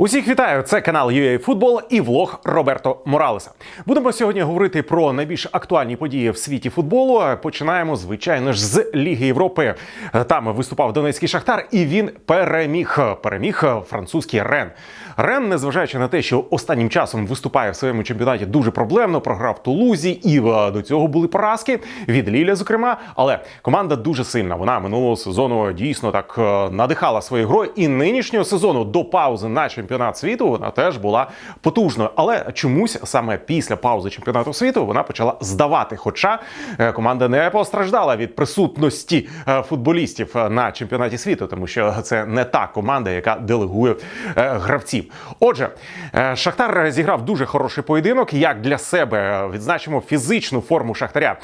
Усіх вітаю! Це канал UA Футбол і влог Роберто Моралеса. Будемо сьогодні говорити про найбільш актуальні події в світі футболу. Починаємо, звичайно ж, з Ліги Європи. Там виступав Донецький Шахтар, і він переміг. Переміг французький Рен. Рен, незважаючи на те, що останнім часом виступає в своєму чемпіонаті дуже проблемно, програв Тулузі, і е, до цього були поразки від Ліля, зокрема. Але команда дуже сильна. Вона минулого сезону дійсно так е, надихала своєю грою. І нинішнього сезону до паузи на чемпіонат світу вона теж була потужною. Але чомусь саме після паузи чемпіонату світу вона почала здавати. Хоча е, команда не постраждала від присутності е, футболістів е, на чемпіонаті світу, тому що це не та команда, яка делегує гравців. Отже, Шахтар зіграв дуже хороший поєдинок. Як для себе відзначимо фізичну форму Шахтаря.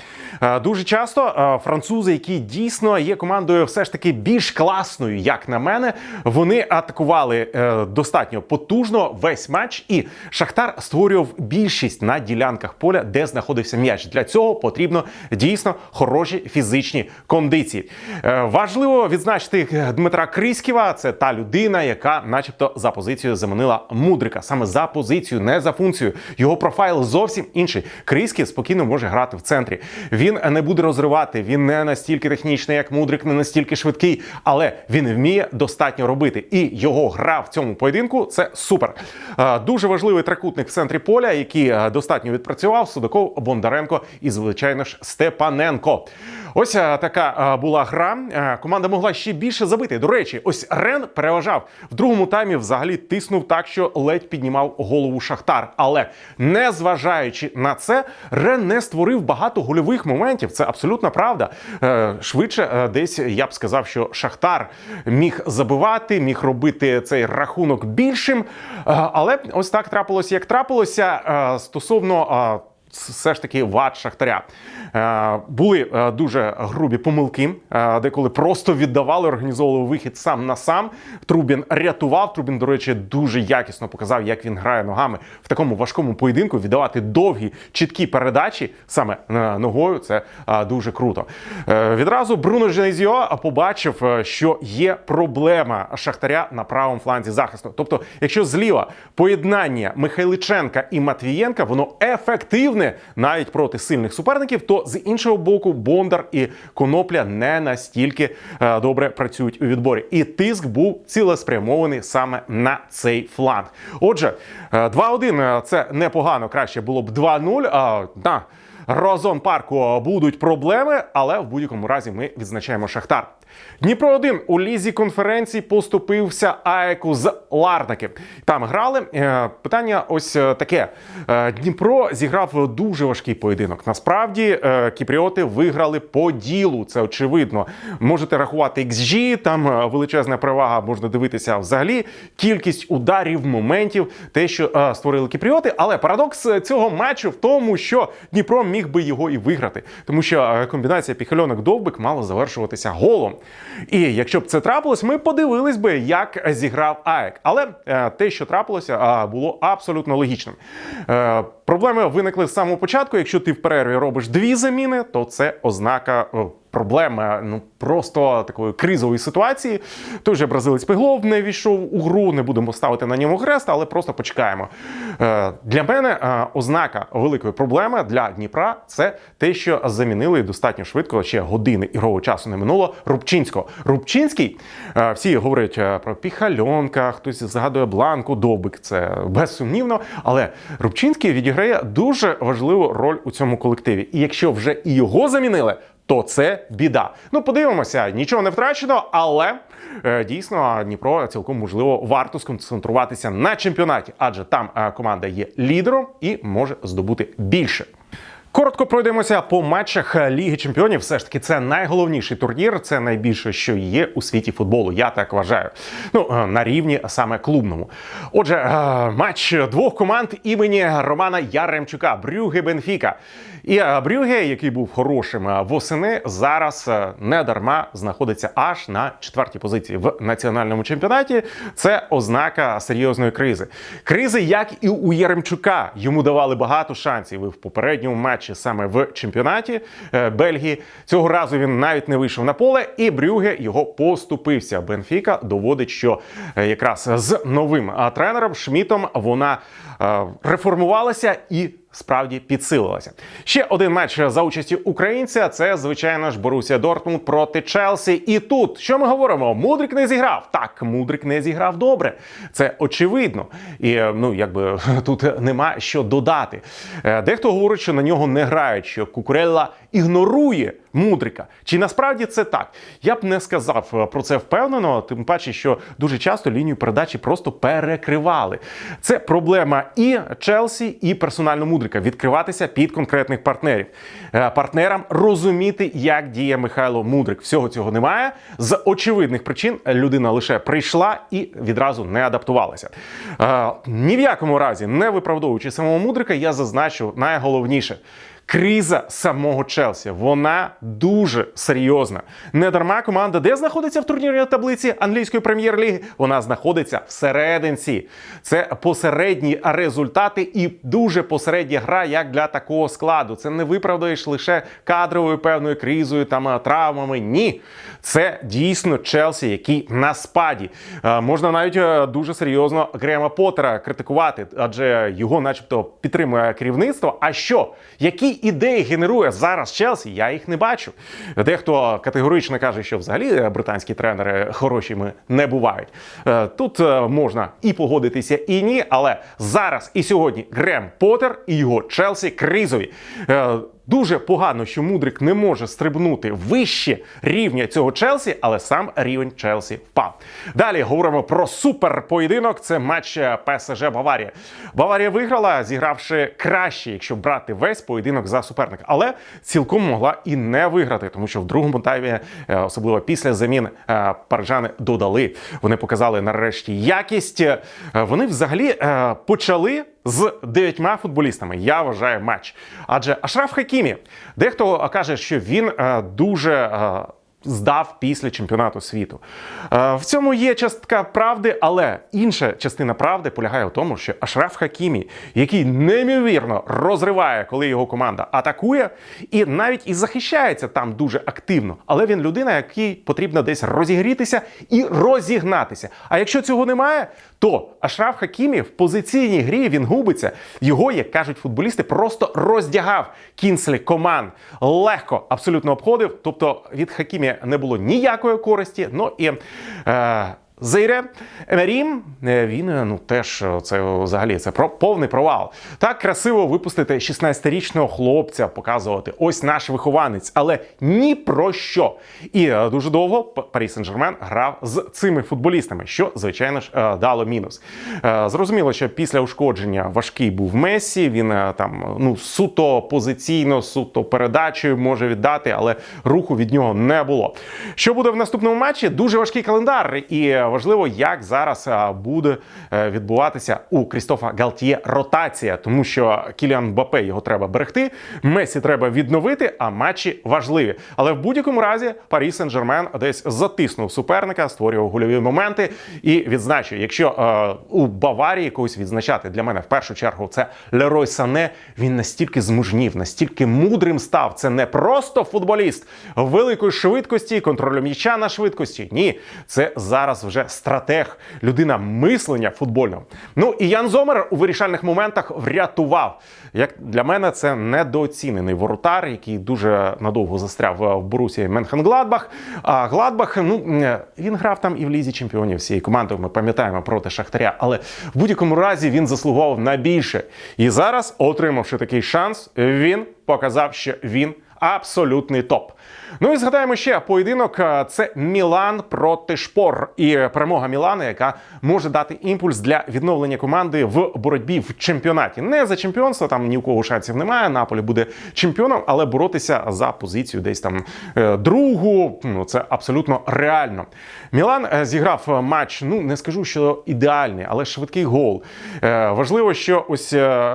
Дуже часто французи, які дійсно є командою, все ж таки більш класною, як на мене, вони атакували е, достатньо потужно весь матч, і Шахтар створював більшість на ділянках поля, де знаходився м'яч. Для цього потрібно дійсно хороші фізичні кондиції. Е, Важливо відзначити Дмитра Криськіва. Це та людина, яка, начебто, за позицією заманила мудрика. Саме за позицію, не за функцію. Його профайл зовсім інший. Криськів спокійно може грати в центрі. Він не буде розривати. Він не настільки технічний, як мудрик, не настільки швидкий, але він вміє достатньо робити. І його гра в цьому поєдинку це супер. Дуже важливий трикутник в центрі поля, який достатньо відпрацював Судаков, Бондаренко і, звичайно ж, Степаненко. Ось е, така е, була гра. Е, Команда могла ще більше забити. До речі, ось Рен переважав в другому таймі. Взагалі тиснув так, що ледь піднімав голову Шахтар. Але не зважаючи на це, Рен не створив багато гольових моментів. Це абсолютно правда. Швидше, десь я б сказав, що Шахтар міг забивати, міг робити цей рахунок більшим. Але ось так трапилося, як трапилося стосовно. Все ж таки вад Шахтаря. Е, були е, дуже грубі помилки, е, деколи просто віддавали, організовували вихід сам на сам. Трубін рятував. Трубін, до речі, дуже якісно показав, як він грає ногами в такому важкому поєдинку. Віддавати довгі, чіткі передачі саме ногою. Це дуже круто. Відразу Бруно Женезіо побачив, що є проблема Шахтаря на правому фланзі захисту. Тобто, якщо зліва поєднання Михайличенка і Матвієнка, воно ефективне навіть проти сильних суперників, то з іншого боку Бондар і Конопля не настільки е, добре працюють у відборі. І тиск був цілеспрямований саме на цей фланг. Отже, е, 2-1 е, це непогано. Краще було б 2-0. А на Розон парку будуть проблеми, але в будь-якому разі ми відзначаємо Шахтар. Дніпро 1 у лізі конференції поступився Аеку з Ларнаки. Там грали. Е, Питання ось е, таке: Е, Дніпро зіграв дуже важкий поєдинок. Насправді кіпріоти виграли по ділу. Це очевидно. Можете рахувати XG, там величезна перевага, можна дивитися взагалі. Кількість ударів, моментів, те, що створили кіпріоти. Але парадокс цього матчу в тому, що Дніпро міг би його і виграти, тому що комбінація піхальонок довбик мала завершуватися голом. І якщо б це трапилось, ми подивились би, як зіграв АЕК. Але е, те, що трапилося, а, було абсолютно логічним. Е, Проблеми виникли з самого початку. Якщо ти в перерві робиш дві заміни, то це ознака. О, Проблема ну просто такої кризової ситуації. Той же бразилець Пеглов не війшов у гру, не будемо ставити на ньому хрест, але просто почекаємо. Е, для мене е, ознака великої проблеми для Дніпра це те, що замінили достатньо швидко, ще години ігрового часу не минуло. Рубчинського. Рубчинський, е, всі говорять про піхальонка, хтось згадує бланку, добик. Це безсумнівно. Але Рубчинський відіграє дуже важливу роль у цьому колективі. І якщо вже і його замінили. То це біда. Ну, подивимося, нічого не втрачено, але е, дійсно Дніпро цілком можливо варто сконцентруватися на чемпіонаті, адже там е, команда є лідером і може здобути більше. Коротко пройдемося по матчах Ліги Чемпіонів. Все ж таки, це найголовніший турнір, це найбільше, що є у світі футболу. Я так вважаю. Ну е, на рівні саме клубному. Отже, е, матч двох команд імені Романа Яремчука, Брюге Бенфіка. І е, Брюге, який був хорошим восени, зараз не дарма знаходиться аж на четвертій позиції в національному чемпіонаті. Це ознака серйозної кризи. Кризи, як і у Яремчука, йому давали багато шансів. І в попередньому матчі матчі саме в чемпіонаті е, Бельгії. Цього разу він навіть не вийшов на поле, і Брюге його поступився. Бенфіка доводить, що е, якраз з новим тренером Шмітом вона е, реформувалася і. Справді підсилилася. Ще один матч за участі українця. Це звичайно ж Борусія Дортмунд проти Челсі. І тут що ми говоримо? Мудрик не зіграв. Так, Мудрик не зіграв добре. Це очевидно. І ну якби тут нема що додати. Е, Дехто говорить, що на нього не грають, що Кукурелла ігнорує Мудрика. Чи насправді це так? Я б не сказав е, про це впевнено, тим паче, що дуже часто лінію передачі просто перекривали. Це проблема і Челсі, і персонально Мудрика відкриватися під конкретних партнерів. Е, Партнерам розуміти, як діє Михайло Мудрик. Всього цього немає. З очевидних причин людина лише прийшла і відразу не адаптувалася. Е, Ні в якому разі, не виправдовуючи самого Мудрика, я зазначу найголовніше. Криза самого Челсі вона дуже серйозна. Не дарма команда, де знаходиться в турнірній таблиці англійської прем'єр-ліги, вона знаходиться всерединці. Це посередні результати і дуже посередня гра, як для такого складу. Це не виправдаєш лише кадровою певною кризою, там травмами. Ні, це дійсно Челсі, який на спаді. Е, Можна навіть е, дуже серйозно Грема Поттера критикувати, адже його, начебто, підтримує керівництво. А що? Які ідеї генерує зараз Челсі? Я їх не бачу. Дехто категорично каже, що взагалі британські тренери хорошими не бувають. Е, Тут е, можна і погодитися, і ні, але зараз і сьогодні Грем Поттер і його Челсі кризові. Дуже погано, що Мудрик не може стрибнути вище рівня цього Челсі, але сам рівень Челсі впав. Далі говоримо про суперпоєдинок. Це матч е, ПСЖ Баварія. Баварія виграла, зігравши краще, якщо брати весь поєдинок за суперника, але цілком могла і не виграти, тому що в другому таймі, е, особливо після замін, е, парижани додали. Вони показали нарешті якість. Вони взагалі почали з дев'ятьма футболістами. Я вважаю матч. Адже Ашраф Хакімі, дехто каже, що він е, дуже. е, Здав після чемпіонату світу. Е, В цьому є частка правди, але інша частина правди полягає в тому, що Ашраф Хакімі, який неймовірно розриває, коли його команда атакує, і навіть і захищається там дуже активно. Але він людина, якій потрібно десь розігрітися і розігнатися. А якщо цього немає, то Ашраф Хакімі в позиційній грі він губиться. Його, як кажуть футболісти, просто роздягав кінслі команд. Легко абсолютно обходив. Тобто від Хакімі не було ніякої користі. Ну і е, Зейре Емерім, е, він е, ну теж е, це взагалі це про повний провал. Так красиво випустити 16-річного хлопця, показувати ось наш вихованець, але ні про що. І дуже довго Парі Сен-Жермен грав з цими футболістами, що звичайно ж дало мінус. Зрозуміло, що після ушкодження важкий був Мессі. Він там ну суто позиційно, суто передачею може віддати, але руху від нього не було. Що буде в наступному матчі? Дуже важкий календар, і важливо, як зараз е, буде е, відбуватися у Крістофа Галтіє ротація, тому що Кіліан Бапе його треба берегти, Месі треба відновити, а матчі важливі. Але в будь-якому разі Парі Сен-Жермен десь затиснув суперника, створював гольові моменти і відзначив, якщо е, у Баварії когось відзначати для мене в першу чергу це Лерой Сане. Він настільки змужнів, настільки мудрим став. Це не просто футболіст великої швидкості, контролю м'яча на швидкості. Ні, це зараз вже стратег, людина мислення футбольного. Ну і Ян Зомер у вирішальних моментах врятував. Як для мене, це недооцінений воротар, який дуже надовго застряв в Борусі Менхенгладбах. А Гладбах, ну він грав там і в лізі чемпіонів всієї команди. Ми пам'ятаємо проти Шахтаря, але в будь-якому разі він заслуговував на більше. І зараз, отримавши такий шанс, він показав, що він абсолютний топ. Ну і згадаємо ще поєдинок. е, Це Мілан проти Шпор і перемога Мілана, яка може дати імпульс для відновлення команди в боротьбі в чемпіонаті. Не за чемпіонство, там ні у кого шансів немає. Наполі буде чемпіоном, але боротися за позицію десь там е, другу. Ну це абсолютно реально. Мілан е, зіграв матч. Ну не скажу, що ідеальний, але швидкий гол. Важливо, що ось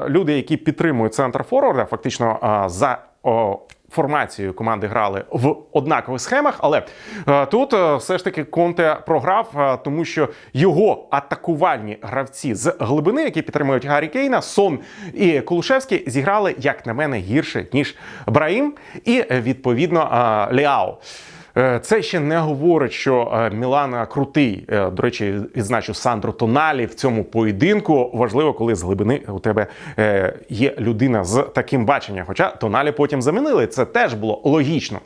люди, які підтримують центр форварда, фактично за о, формацією команди грали в однакових схемах, але е, тут е, все ж таки Конте програв, е, тому що його атакувальні гравці з глибини, які підтримують Гаррі Кейна, Сон і Кулушевський, зіграли, як на мене, гірше ніж Браїм і відповідно Ліао. Е, Це ще не говорить, що е, Мілан крутий. Е, До речі, відзначу Сандро Тоналі в цьому поєдинку. Важливо, коли з глибини у тебе є людина з таким баченням. Хоча Тоналі потім замінили. Це теж було логічно.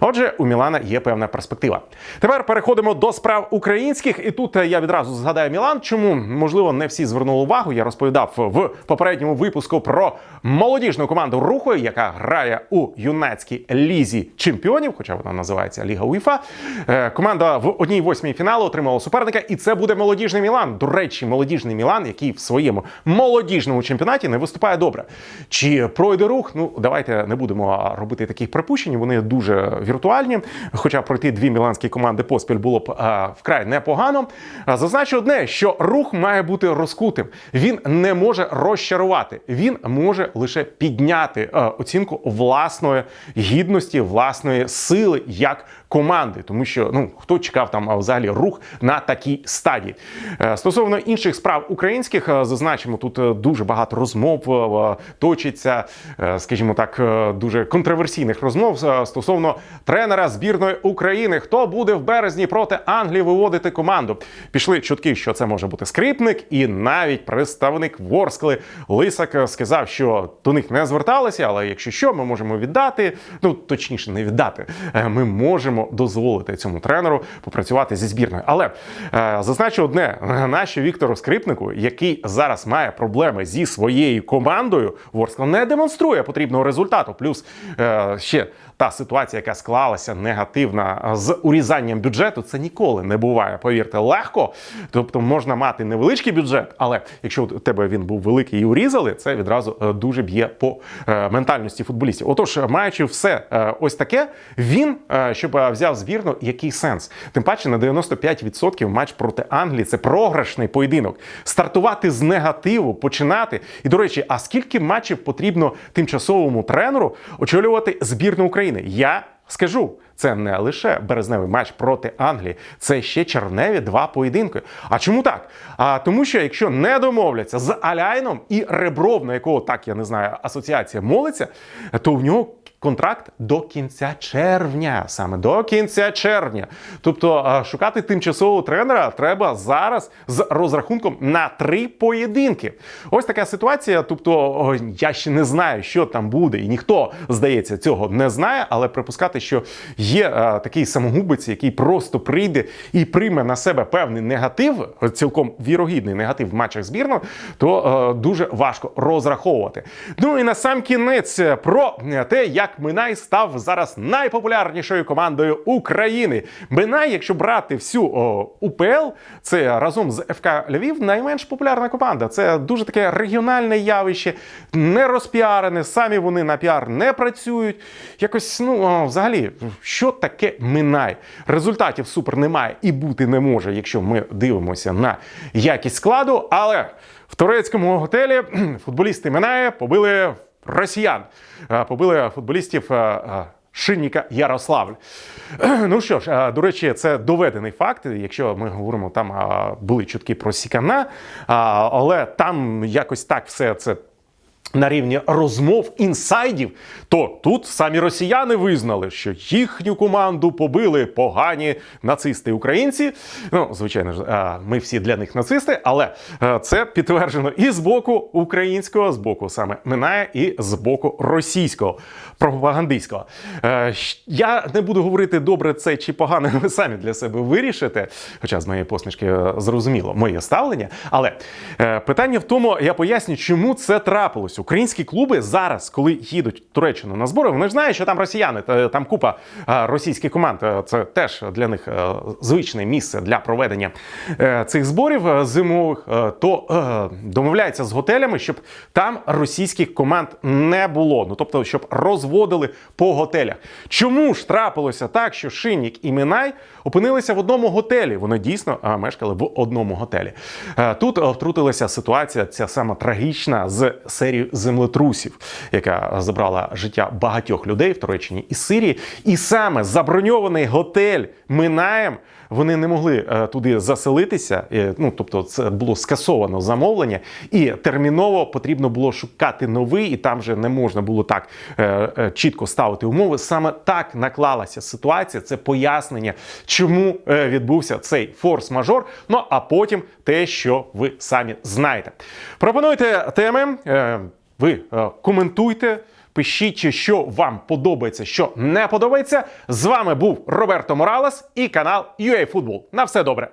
Отже, у Мілана є певна перспектива. Тепер переходимо до справ українських, і тут я відразу згадаю Мілан. Чому можливо не всі звернули увагу? Я розповідав в попередньому випуску про молодіжну команду руху, яка грає у юнацькій лізі чемпіонів, хоча вона називається Ліга УЄФА. Е, Команда в одній восьмій фіналу отримала суперника, і це буде молодіжний Мілан. До речі, молодіжний Мілан, який в своєму молодіжному чемпіонаті не виступає добре. Чи пройде рух? Ну давайте не будемо робити таких припущень. Вони дуже віртуальні. Хоча пройти дві міланські команди поспіль було б е, вкрай непогано. Зазначу одне, що рух має бути розкутим. Він не може розчарувати. Він може лише підняти е, оцінку власної гідності, власної сили як команди, тому що ну хто чекав там взагалі рух на такій стадії. Е, Стосовно інших справ українських, е, зазначимо тут дуже багато розмов точиться, скажімо так, дуже контроверсійних розмов стосовно тренера збірної України. Хто буде в березні проти Англії виводити команду? Пішли чутки, що це може бути скрипник, і навіть представник Ворскли Лисак сказав, що до них не зверталися, але якщо що, ми можемо віддати. Ну точніше, не віддати. Е, Ми можемо дозволити цьому тренеру попрацювати зі збірною. Але е, зазначу одне: наші Віктору Скрипнику, який зараз має проблеми зі своєю командою, Ворскла не демонструє потрібного результату. Плюс е, ще та ситуація, яка склалася негативна з урізанням бюджету, це ніколи не буває. Повірте, легко. Тобто можна мати невеличкий бюджет, але якщо у тебе він був великий і урізали, це відразу е, дуже б'є по е, ментальності футболістів. Отож, маючи все е, ось таке, він е, щоб взяв збірну, який сенс? Тим паче на 95% матч проти Англії це програшний поєдинок. Стартувати з негативу, починати. І до речі, а скільки матчів потрібно тимчасовому тренеру очолювати збірну України? Я скажу. Це не лише березневий матч проти Англії, це ще червневі два поєдинки. А чому так? А тому, що якщо не домовляться з Аляйном і Ребров, на якого так я не знаю, асоціація молиться, то в нього контракт до кінця червня, саме до кінця червня. Тобто шукати тимчасового тренера треба зараз з розрахунком на три поєдинки. Ось така ситуація. Тобто, я ще не знаю, що там буде, і ніхто здається цього не знає, але припускати, що є е, такий самогубець, який просто прийде і прийме на себе певний негатив, цілком вірогідний негатив в матчах збірної, то е, дуже важко розраховувати. Ну і на сам кінець е, про те, як Минай став зараз найпопулярнішою командою України. Минай, якщо брати всю о, УПЛ, це разом з ФК Львів найменш популярна команда. Це дуже таке регіональне явище, не розпіарене. Самі вони на піар не працюють. Якось, ну о, взагалі, що таке Минай? Результатів супер немає і бути не може, якщо ми дивимося на якість складу. Але в турецькому готелі футболісти Минає побили росіян, Е, побили футболістів. е, е, Шинніка Ярославль. Ну що ж, до речі, це доведений факт. Якщо ми говоримо, там були чутки про Сікана, але там якось так все це. На рівні розмов інсайдів, то тут самі росіяни визнали, що їхню команду побили погані нацисти українці. Ну, звичайно ж, ми всі для них нацисти, але це підтверджено і з боку українського, з боку саме Минає, і з боку російського пропагандистського. Е, Я не буду говорити добре це чи погано, ви самі для себе вирішите. Хоча з моєї посмішки е, зрозуміло моє ставлення. Але е, питання в тому, я поясню, чому це трапилось. Українські клуби зараз, коли їдуть в Туреччину на збори, вони знають, що там росіяни, та- там купа російських команд. Е, Це теж для них е, звичне місце для проведення е, цих зборів зимових. То домовляються з готелями, щоб там російських команд не було. Ну тобто, щоб розводили по готелях. Чому ж трапилося так, що Шиннік і Минай опинилися в одному готелі? Вони дійсно мешкали в одному готелі. Тут втрутилася ситуація, ця сама трагічна з серією землетрусів, яка забрала життя багатьох людей в Туреччині і Сирії. І саме заброньований готель Минаєм вони не могли е, туди заселитися. е, Ну тобто, це було скасовано замовлення, і терміново потрібно було шукати новий, і там вже не можна було так е, чітко ставити умови. Саме так наклалася ситуація. Це пояснення, чому відбувся цей форс-мажор. Ну а потім те, що ви самі знаєте. Пропонуйте теми. Ви е, коментуйте. Пишіть, що вам подобається, що не подобається. З вами був Роберто Моралес і канал UA Футбол. На все добре.